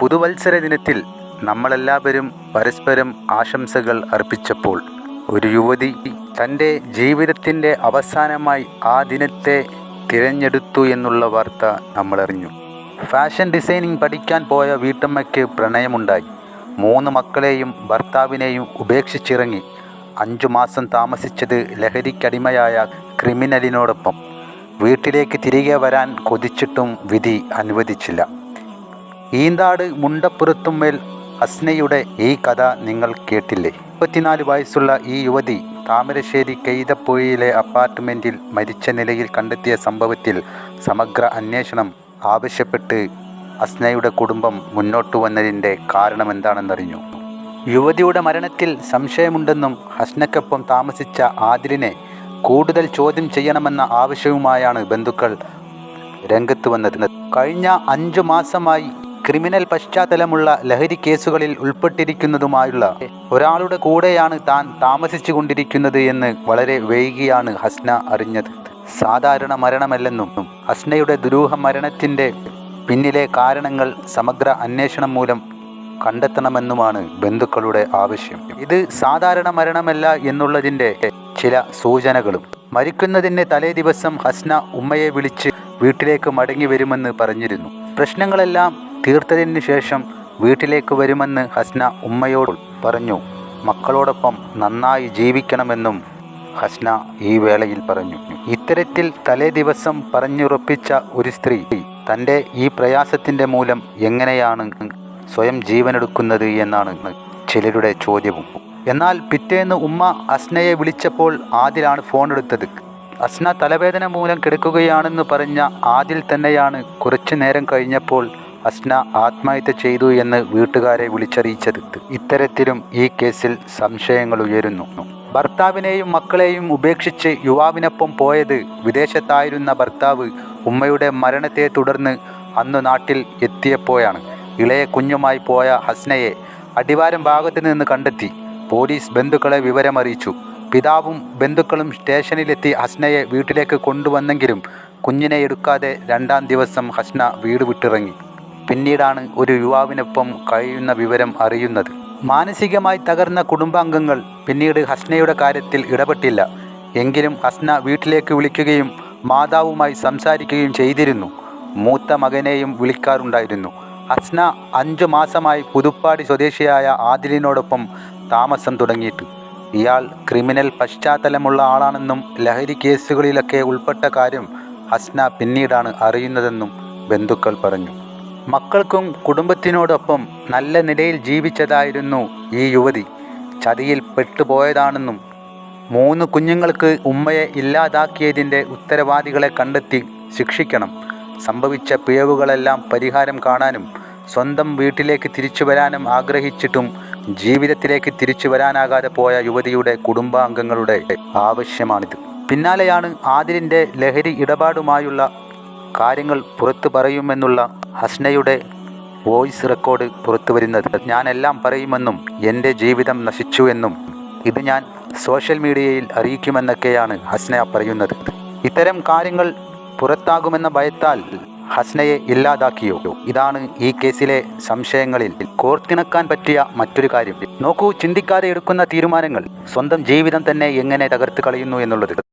പുതുവത്സര ദിനത്തിൽ നമ്മളെല്ലാവരും പരസ്പരം ആശംസകൾ അർപ്പിച്ചപ്പോൾ ഒരു യുവതി തന്റെ ജീവിതത്തിന്റെ അവസാനമായി ആ ദിനത്തെ തിരഞ്ഞെടുത്തു എന്നുള്ള വാർത്ത നമ്മളറിഞ്ഞു. ഫാഷൻ ഡിസൈനിങ് പഠിക്കാൻ പോയ വീട്ടമ്മയ്ക്ക് പ്രണയമുണ്ടായി. മൂന്ന് മക്കളെയും ഭർത്താവിനെയും ഉപേക്ഷിച്ചിറങ്ങി. അഞ്ചു മാസം താമസിച്ചത് ലഹരിക്കടിമയായ ക്രിമിനലിനോടൊപ്പം. വീട്ടിലേക്ക് തിരികെ വരാൻ കൊതിച്ചിട്ടും വിധി അനുവദിച്ചില്ല. ഈന്താട് മുണ്ടപ്പുറത്തുമ്മേൽ അസ്നയുടെ ഈ കഥ നിങ്ങൾ കേട്ടില്ലേ? മുപ്പത്തിനാല് വയസ്സുള്ള ഈ യുവതി താമരശ്ശേരി കെയ്തപ്പുഴയിലെ അപ്പാർട്ട്മെന്റിൽ മരിച്ച നിലയിൽ കണ്ടെത്തിയ സംഭവത്തിൽ സമഗ്ര അന്വേഷണം ആവശ്യപ്പെട്ട് അസ്നയുടെ കുടുംബം മുന്നോട്ട് വന്നതിന്റെ കാരണമെന്താണെന്നറിഞ്ഞു. യുവതിയുടെ മരണത്തിൽ സംശയമുണ്ടെന്നും ഹസ്നക്കൊപ്പം താമസിച്ച ആദിലിനെ കൂടുതൽ ചോദ്യം ചെയ്യണമെന്ന ആവശ്യവുമായാണ് ബന്ധുക്കൾ രംഗത്ത് വന്നത്. കഴിഞ്ഞ അഞ്ചു മാസമായി ക്രിമിനൽ പശ്ചാത്തലമുള്ള ലഹരി കേസുകളിൽ ഉൾപ്പെട്ടിരിക്കുന്നതുമായുള്ള ഒരാളുടെ കൂടെയാണ് താൻ താമസിച്ചു കൊണ്ടിരിക്കുന്നത് എന്ന് വളരെ വൈകിയാണ് ഹസ്ന അറിഞ്ഞത്. സാധാരണ മരണമല്ലെന്നും ഹസ്നയുടെ ദുരൂഹ മരണത്തിന്റെ പിന്നിലെ കാരണങ്ങൾ സമഗ്ര അന്വേഷണം മൂലം കണ്ടെത്തണമെന്നുമാണ് ബന്ധുക്കളുടെ ആവശ്യം. ഇത് സാധാരണ മരണമല്ല എന്നുള്ളതിന്റെ ചില സൂചനകളും. മരിക്കുന്നതിന് തലേ ദിവസം ഹസ്ന ഉമ്മയെ വിളിച്ച് വീട്ടിലേക്ക് മടങ്ങി വരുമെന്ന് പറഞ്ഞിരുന്നു. പ്രശ്നങ്ങളെല്ലാം തീർത്തതിന് ശേഷം വീട്ടിലേക്ക് വരുമെന്ന് ഹസ്ന ഉമ്മയോട് പറഞ്ഞു. മക്കളോടൊപ്പം നന്നായി ജീവിക്കണമെന്നും ഹസ്ന ഈ വേളയിൽ പറഞ്ഞു. ഇത്തരത്തിൽ തലേ ദിവസം പറഞ്ഞുറപ്പിച്ച ഒരു സ്ത്രീ തന്റെ ഈ പ്രയാസത്തിന്റെ മൂലം എങ്ങനെയാണ് സ്വയം ജീവനെടുക്കുന്നത് എന്നാണ് ചിലരുടെ ചോദ്യവും. എന്നാൽ പിറ്റേന്ന് ഉമ്മ അസ്നയെ വിളിച്ചപ്പോൾ ആദിലാണ് ഫോൺ എടുത്തത്. അസ്ന തലവേദന മൂലം കിടക്കുകയാണെന്ന് പറഞ്ഞ ആദിൽ തന്നെയാണ് കുറച്ചു നേരം കഴിഞ്ഞപ്പോൾ അസ്ന ആത്മഹത്യ ചെയ്തു എന്ന് വീട്ടുകാരെ വിളിച്ചറിയിച്ചത് ഇത്തരത്തിലും ഈ കേസിൽ സംശയങ്ങൾ ഉയരുന്നു. ഭർത്താവിനെയും മക്കളെയും ഉപേക്ഷിച്ച് യുവാവിനൊപ്പം പോയത് വിദേശത്തായിരുന്ന ഭർത്താവ് ഉമ്മയുടെ മരണത്തെ തുടർന്ന് അന്ന് നാട്ടിൽ എത്തിയപ്പോഴാണ്. ഇളയ കുഞ്ഞുമായി പോയ ഹസ്നയെ അടിവാരം ഭാഗത്ത് നിന്ന് കണ്ടെത്തി. പോലീസ് ബന്ധുക്കളെ വിവരമറിയിച്ചു. പിതാവും ബന്ധുക്കളും സ്റ്റേഷനിലെത്തി ഹസ്നയെ വീട്ടിലേക്ക് കൊണ്ടുവന്നെങ്കിലും കുഞ്ഞിനെ എടുക്കാതെ രണ്ടാം ദിവസം ഹസ്ന വീട് വിട്ടിറങ്ങി. പിന്നീടാണ് ഒരു യുവാവിനൊപ്പം കഴിയുന്ന വിവരം അറിയുന്നത്. മാനസികമായി തകർന്ന കുടുംബാംഗങ്ങൾ പിന്നീട് ഹസ്നയുടെ കാര്യത്തിൽ ഇടപെട്ടില്ല. എങ്കിലും ഹസ്ന വീട്ടിലേക്ക് വിളിക്കുകയും മാതാവുമായി സംസാരിക്കുകയും ചെയ്തിരുന്നു. മൂത്ത മകനെയും വിളിക്കാറുണ്ടായിരുന്നു. ഹസ്ന അഞ്ചു മാസമായി പുതുപ്പാടി സ്വദേശിയായ ആദിലിനോടൊപ്പം താമസം തുടങ്ങിയിട്ട്. ഇയാൾ ക്രിമിനൽ പശ്ചാത്തലമുള്ള ആളാണെന്നും ലഹരി കേസുകളിലൊക്കെ ഉൾപ്പെട്ട കാര്യം ഹസ്ന പിന്നീടാണ് അറിയുന്നതെന്നും ബന്ധുക്കൾ പറഞ്ഞു. മക്കൾക്കും കുടുംബത്തിനോടൊപ്പം നല്ല നിലയിൽ ജീവിച്ചതായിരുന്നു ഈ യുവതി. ചതിയിൽ പെട്ടുപോയതാണെന്നും മൂന്ന് കുഞ്ഞുങ്ങൾക്ക് ഉമ്മയെ ഇല്ലാതാക്കിയതിന്റെ ഉത്തരവാദികളെ കണ്ടെത്തി ശിക്ഷിക്കണം. സംഭവിച്ച പിഴവുകളെല്ലാം പരിഹാരം കാണാനും സ്വന്തം വീട്ടിലേക്ക് തിരിച്ചു വരാനും ആഗ്രഹിച്ചിട്ടും ജീവിതത്തിലേക്ക് തിരിച്ചു വരാനാകാതെ പോയ യുവതിയുടെ കുടുംബാംഗങ്ങളുടെ ആവശ്യമാണിത്. പിന്നാലെയാണ് ആദിലിന്റെ ലഹരി ഇടപാടുമായുള്ള കാര്യങ്ങൾ പുറത്തു പറയുമെന്നുള്ള ഹസ്നയുടെ വോയിസ് റെക്കോർഡ് പുറത്തു വരുന്നത് ഞാനെല്ലാം പറയുമെന്നും എന്റെ ജീവിതം നശിച്ചു എന്നും ഇത് ഞാൻ സോഷ്യൽ മീഡിയയിൽ അറിയിക്കുമെന്നൊക്കെയാണ് ഹസ്ന പറയുന്നത്. ഇത്തരം കാര്യങ്ങൾ പുറത്താകുമെന്ന ഭയത്താൽ ഹസ്നയെ ഇല്ലാതാക്കിയോ? ഇതാണ് ഈ കേസിലെ സംശയങ്ങളിൽ കോർത്തിണക്കാൻ പറ്റിയ മറ്റൊരു കാര്യം. നോക്കൂ ചിന്തിക്കാതെ എടുക്കുന്ന തീരുമാനങ്ങൾ സ്വന്തം ജീവിതം തന്നെ എങ്ങനെ തകർത്ത് കളയുന്നു എന്നുള്ളത്.